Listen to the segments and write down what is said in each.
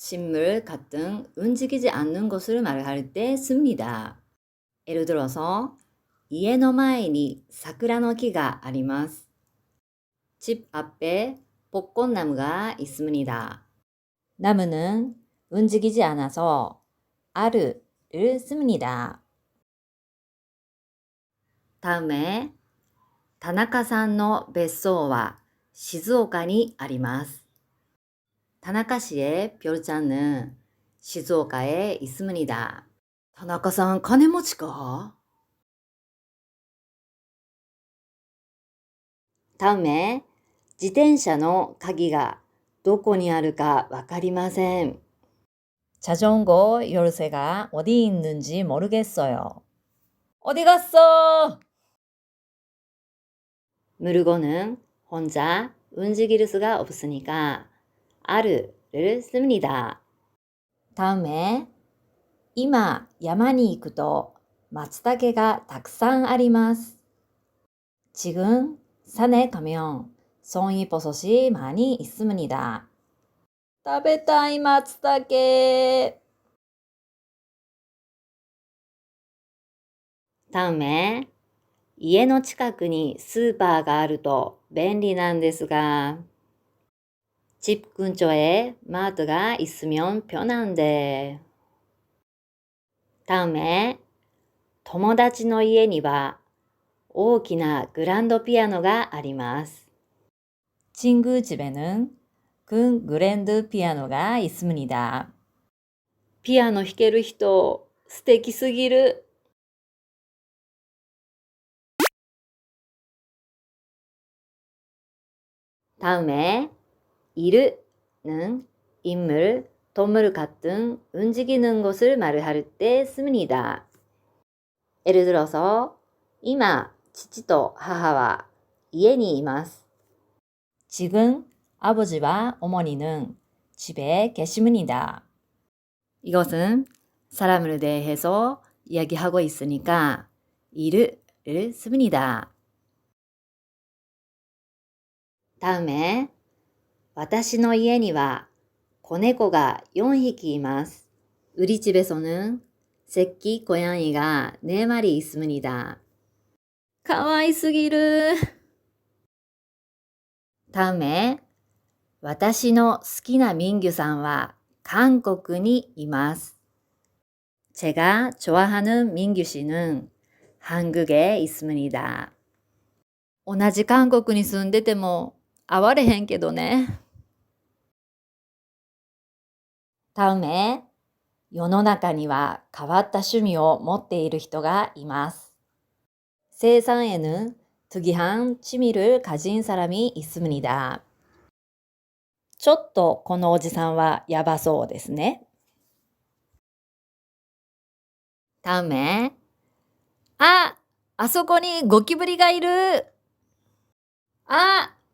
식물 같은 움직이지 않는 것을 말할 때 씁니다. 예를 들어서 家の前に桜の木があります. 집 앞에 벚꽃나무가 있습니다. 나무는 움직이지 않아서 아르를 씁니다. 다음에 다나카さんの 別荘は 시즈오카니 あります. 다나카 씨의 별장은 시즈오카에 있습니다. 다나카さん 金持ちか? 다음에 自転車の鍵がどこにあるかわかりません. 자전거 열쇠가 어디 있는지 모르겠어요. 어디 갔어? 물건은 혼자 움직일 수가 없으니까 아르를 씁니다. 다음에 今山に行くと松茸がたくさんあります. 지금 산에 가면 송이버섯이 많이 있습니다. 食べたい松茸 다음에 家の近くにスーパーがあると便利なんですが、 집 근처에 마트가 있으면 편한데. 다음에 友達の家には大きなグランドピアノがあります. 친구 집에는 큰 그랜드 피아노가 있습니다. 피아노 弾ける人素敵すぎる. 다음에 이르는 인물, 동물 같은 움직이는 것을 말할 때 씁니다. 예를 들어서 今父と母は家にいます. 지금 아버지와 어머니는 집에 계십니다. 이것은 사람을 대해서 이야기하고 있으니까 이르를 씁니다. 다음에 私の家には子猫が4匹います. 우리 집에서는 새끼 고양이가 4마리 있습니다. かわいすぎる. 다음에 私の好きな民규さんは韓国にいます. 제가 좋아하는 민규 씨는 한국에 있습니다. 同じ韓国に住んでても 会われへんけどね. 다음에 世の中には変わった趣味を持っている人がいます. 세상에는 특이한 취미를 가진 사람이 있습니다. ちょっとこのおじさんはやばそうですね. 다음에 아! あそこにゴキブリがいる! 아!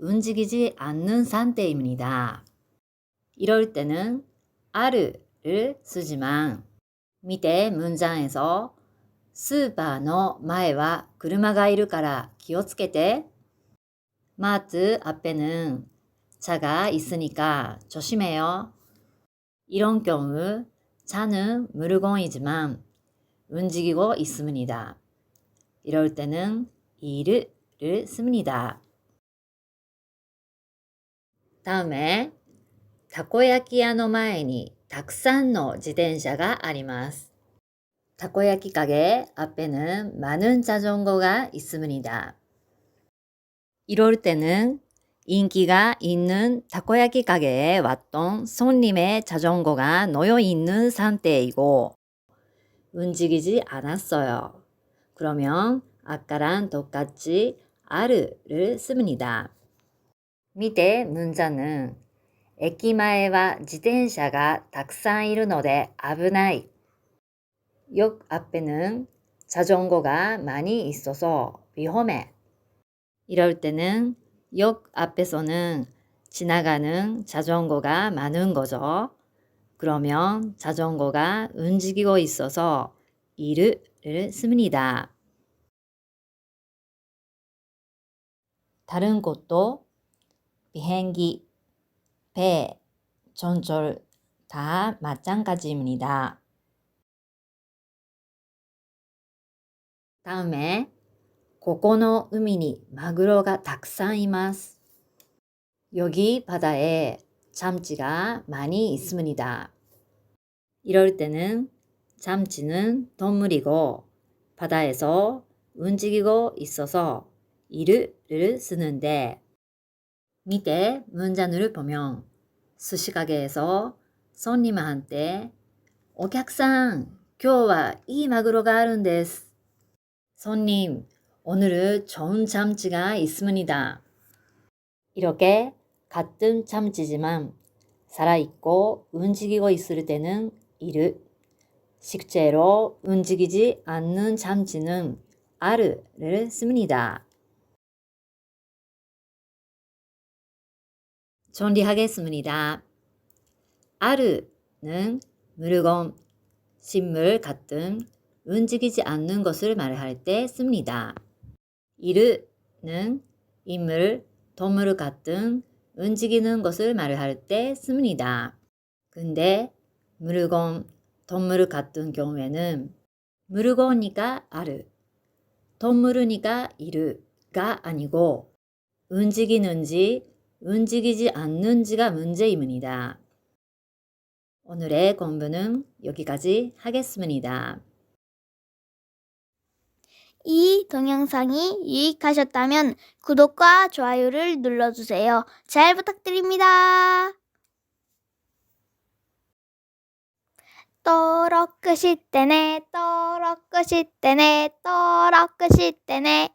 움직이지 않는 상태입니다. 이럴 때는 아르를 쓰지만 밑에 문장에서 スーパーの前は車がいるから気をつけて。 마트 앞에는 차가 있으니까 조심해요. 이런 경우 차는 물건이지만 움직이고 있습니다. 이럴 때는 이르를 씁니다. 다음에 たこ焼き屋の前に たくさんの自転車があります. 타코야키 가게 앞에는 많은 자전거가 있습니다. 이럴 때는 인기가 있는 타코야키 가게에 왔던 손님의 자전거가 놓여 있는 상태이고 움직이지 않았어요. 그러면 아까랑 똑같이 아르를 씁니다. 밑에 문자는 駅前は自転車がたくさんいるので危ない. 역 앞에는 자전거가 많이 있어서 위험해. 이럴 때는 역 앞에서는 지나가는 자전거가 많은 거죠. 그러면 자전거가 움직이고 있어서 이르를 씁니다. 다른 곳도 비행기, 배, 전철 다 마찬가지입니다. 다음에 ここの海にマグロがたくさんいます. 여기 바다에 참치가 많이 있습니다. 이럴 때는 참치는 동물이고 바다에서 움직이고 있어서 이르를 쓰는데 밑에 문장을 보면 스시가게에서 손님한테 お客さん、今日はいいマグロがあるんです. 손님, 오늘은 좋은 참치가 있습니다. 이렇게 같은 참치지만 살아있고 움직이고 있을 때는 이르, 실제로 움직이지 않는 참치는 아르를 씁니다. 정리하겠습니다. 아르는 물건, 식물 같은 움직이지 않는 것을 말할 때 씁니다. 이르는 인물, 동물 같은 움직이는 것을 말할 때 씁니다. 근데 물건, 동물 같은 경우에는 물건이니까 아르, 동물이니까 이르가 아니고 움직이는지 움직이지 않는지가 문제입니다. 오늘의 공부는 여기까지 하겠습니다. 이 동영상이 유익하셨다면 구독과 좋아요를 눌러주세요. 잘 부탁드립니다. 떨어 끝일 때네, 떨어 끝일 때네, 떨어 끝일 때네.